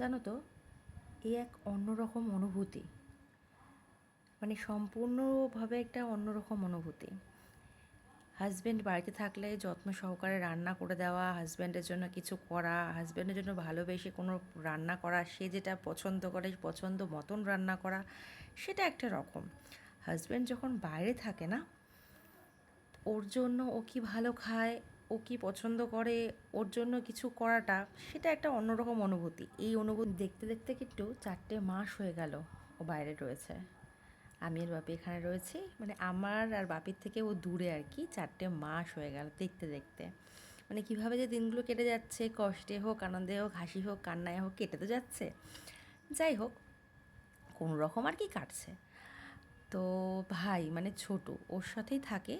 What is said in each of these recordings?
জানো তো এই এক অন্যরকম অনুভূতি। মানে সম্পূর্ণভাবে একটা অন্যরকম অনুভূতি। হাজব্যান্ড বাড়িতে থাকলে যত্ন সহকারে রান্না করে দেওয়া হাজব্যান্ডের জন্য কিছু করা হাজব্যান্ডের জন্য ভালোবেসে কোনো রান্না করা, সে যেটা পছন্দ করে, পছন্দ মতন রান্না করা, সেটা একটা রকম। হাজব্যান্ড যখন বাইরে থাকে না, ওর জন্য ও কি ভালো খায় ও কি পছন্দ করে, ওর জন্য কিছু করাটা, সেটা একটা অন্যরকম অনুভূতি। এই অনুভূতি দেখতে দেখতে কিন্তু চারটে মাস হয়ে গেল ও বাইরে রয়েছে। আমি আর বাপি এখানে রয়েছি। মানে আমার আর বাপির থেকে ও দূরে আর কি, চারটে মাস হয়ে গেল দেখতে দেখতে। মানে কীভাবে যে দিনগুলো কেটে যাচ্ছে, কষ্টে হোক, আনন্দে হোক, হাসি হোক, কান্নায় হোক, কেটে তো যাচ্ছে। যাই হোক, কোনো রকম আর কি কাটছে। তো ভাই মানে ছোট, ওর সাথেই থাকে।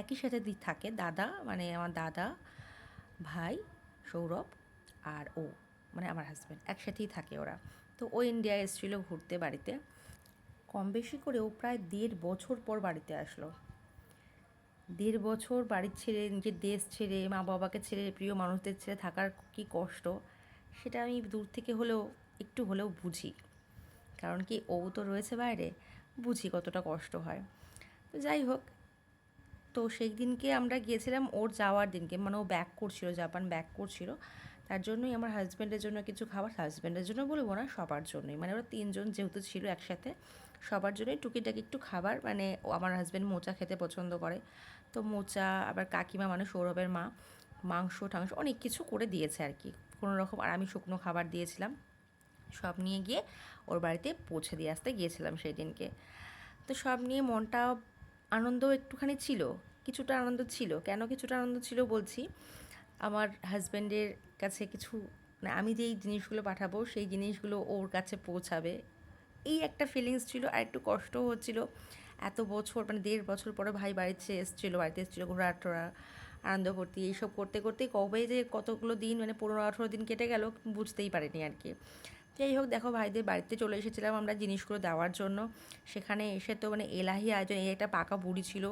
একই সাথে থাকে, দাদা মানে আমার দাদা, ভাই, সৌরভ আর ও মানে আমার হাজব্যান্ড একসাথেই থাকে ওরা। তো ও ইন্ডিয়া এসেছিল ঘুরতে বাড়িতে। কম বেশি করে ও প্রায় দেড় বছর পর বাড়িতে আসলো। দেড় বছর বাড়ির ছেড়ে নিজের দেশ ছেড়ে মা বাবাকে ছেড়ে, প্রিয় মানুষদের ছেড়ে থাকার কি কষ্ট? সেটা আমি দূর থেকে হলেও, একটু হলেও বুঝি। কারণ কি, ও তো রয়েছে বাইরে, বুঝি কতটা কষ্ট হয়। তো যাই হোক তো সেই দিনকে আমরা গিয়েছিলাম ওর যাওয়ার দিনকে। মানে ও ব্যাক করছিল, জাপান ব্যাক করছিল। তার জন্যই আমার হাজব্যান্ডের জন্য কিছু খাবার হাজব্যান্ডের জন্য বলব না, সবার জন্যই। মানে ওরা তিনজন যেহেতু ছিল একসাথে, সবার জন্যই টুকিটাকি একটু খাবার। মানে আমার হাজব্যান্ড মোচা খেতে পছন্দ করে। তো মোচা, আবার কাকিমা মানে সৌরভের মা, মাংস টাংস অনেক কিছু করে দিয়েছে আর কি কোনো রকম আর আমি শুকনো খাবার দিয়েছিলাম। সব নিয়ে গিয়ে ওর বাড়িতে পৌঁছে দিয়ে আসতে গিয়েছিলাম সেই দিনকে তো সব নিয়ে মনটা আনন্দ একটুখানি ছিল, কিছুটা আনন্দ ছিল। কেন কিছুটা আনন্দ ছিল বলছি, আমার হাজব্যান্ডের কাছে কিছু মানে আমি যেই জিনিসগুলো পাঠাবো, সেই জিনিসগুলো ওর কাছে পৌঁছাবে। এই একটা ফিলিংস ছিল আর একটু কষ্টও হচ্ছিল। এত বছর মানে দেড় বছর পরে ভাই বাড়িতে এসেছিল বাড়িতে এসেছিল ঘোরা টোরা, আনন্দ করতে এইসব করতে করতে কবে যে কতগুলো দিন মানে পনেরো আঠেরো দিন কেটে গেল, বুঝতেই পারিনি আর কি। যাই হোক, দেখো ভাইদের বাড়িতে চলে এসেছিলাম আমরা জিনিসগুলো দেওয়ার জন্য। সেখানে এসে তো মানে এলাহি আয়োজন, এই একটা পাকা বুড়ি ছিল,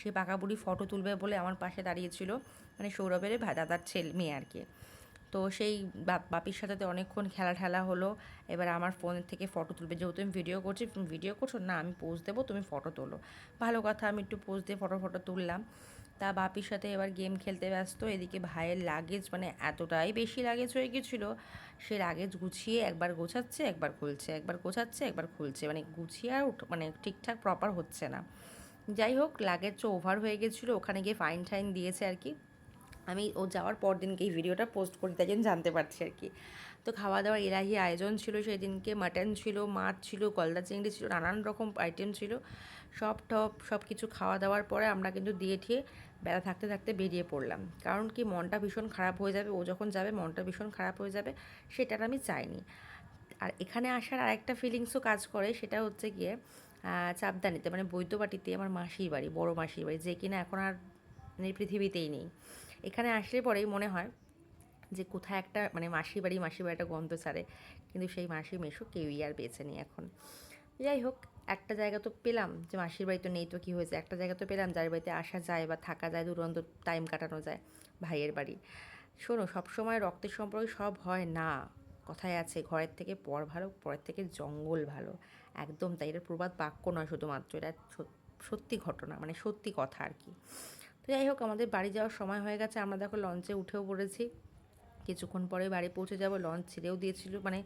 সে পাকা বুড়ি ফটো তুলবে বলে আমার পাশে দাঁড়িয়েছিল মানে সৌরভের ভাই, দাদার ছেলে, মেয়ে আর কি। তো সেই বাপির সাথে অনেকক্ষণ খেলা ঠেলা হলো। এবার আমার ফোন থেকে ফটো তুলবে। যেহেতু আমি ভিডিও করছি তুমি ভিডিও করছ? না, আমি পোজ দেবো, তুমি ফটো তোলো। ভালো কথা, আমি একটু পোজ দিয়ে ফটো ফটো তুললাম। তা বাপির সাথে এবার গেম খেলতে ব্যস্ত। এদিকে ভাইয়ের লাগেজ মানে এতটাই বেশি লাগেজ হয়ে গেছিল। সে লাগেজ গুছিয়ে একবার গোছাচ্ছে, একবার খুলছে, একবার গোছাচ্ছে, একবার খুলছে। মানে গুছিয়ে আর মানে ঠিকঠাক প্রপার হচ্ছে না। যাই হোক লাগেজ ওভার হয়ে গেছিল। ওখানে গিয়ে ফাইন টাইন দিয়েছে আর কি। আমি ও যাওয়ার পর দিনকে এই ভিডিওটা পোস্ট করি, তাই জন্য জানতে পারছি আর কি। তো খাওয়া দাওয়ার এলাহি আয়োজন ছিল সেই দিনকে মাটন ছিল, মাছ ছিল, গলদা চিংড়ি ছিল, নানান রকম আইটেম ছিল। সব টপ, সব কিছু খাওয়া দাওয়ার পরে আমরা কিন্তু দিয়ে ঠিয়ে বেলা থাকতে থাকতে বেরিয়ে পড়লাম। কারণ কি, মনটা ভীষণ খারাপ হয়ে যাবে, ও যখন যাবে, মনটা ভীষণ খারাপ হয়ে যাবে, সেটা আমি চাইনি। আর এখানে আসার আরেকটা ফিলিংসও কাজ করে, সেটা হচ্ছে গিয়ে চাপদানিতে মানে বৈদ্যবাটিতে আমার মাসির বাড়ি, বড় মাসির বাড়ি, যে কিনা এখন আর মানে পৃথিবীতেই নেই। এখানে আসলে পরেই মনে হয় যে কোথায় একটা মানে মাসি বাড়ি মাসি বাড়ি একটা গন্ধ ছাড়ে। কিন্তু সেই মাসি মেশো কেউই আর বেছে নেই এখন। যাই হোক, একটা জায়গা তো পেলাম যে মাসির বাড়ি তো নেই তো কী হয়েছে? একটা জায়গা তো পেলাম যার বাড়িতে আসা যায় বা থাকা যায়, দুরন্ত টাইম কাটানো যায় ভাইয়ের বাড়ি। শোনো, সবসময় রক্তের সম্পর্কে সব হয় না। কথায় আছে, ঘরের থেকে পর ভালো, পরের থেকে জঙ্গল ভালো। একদম তাই, এটা প্রবাদ বাক্য নয় শুধুমাত্র, এটা সত্যি ঘটনা মানে সত্যি কথা আর কি। তো যাই হোক, আমাদের বাড়ি যাওয়ার সময় হয়ে গেছে। আমরা দেখো লঞ্চে উঠেও পড়েছি। কিছুক্ষণ পরে বাড়ি পৌঁছে যাব। লঞ্চ ছেড়েও দিয়েছিল মানে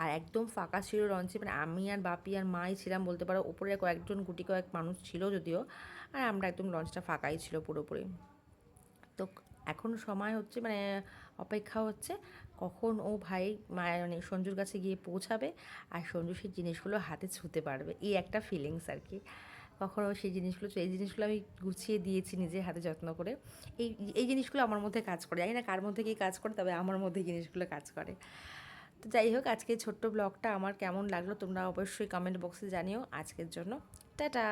আর একদম ফাঁকা ছিল লঞ্চে মানে আমি আর বাপি আর মাই ছিলাম বলতে পারো, ওপরে কয়েকজন গুটি কয়েক মানুষ ছিল যদিও, আর আমরা একদম লঞ্চটা ফাঁকাই ছিল পুরোপুরি। তো এখন সময় হচ্ছে মানে অপেক্ষা হচ্ছে কখন ও ভাই মায়ের মানে সঞ্জুর কাছে গিয়ে পৌঁছাবে, আর সঞ্জু সেই জিনিসগুলো হাতে ছুতে পারবে। এই একটা ফিলিংস আর কি। কখনও সেই জিনিসগুলো এই জিনিসগুলো আমি গুছিয়ে দিয়েছি নিজের হাতে যত্ন করে। এই এই জিনিসগুলো আমার মধ্যে কাজ করে। জানি না কার মধ্যে কী কাজ করে, তবে আমার মধ্যে জিনিসগুলো কাজ করে। তো যাই হোক, আজকে ছোট্ট ব্লগটা আমার কেমন লাগল তোমরা অবশ্যই কমেন্ট বক্সে জানিও। আজকের জন্য, টাটা!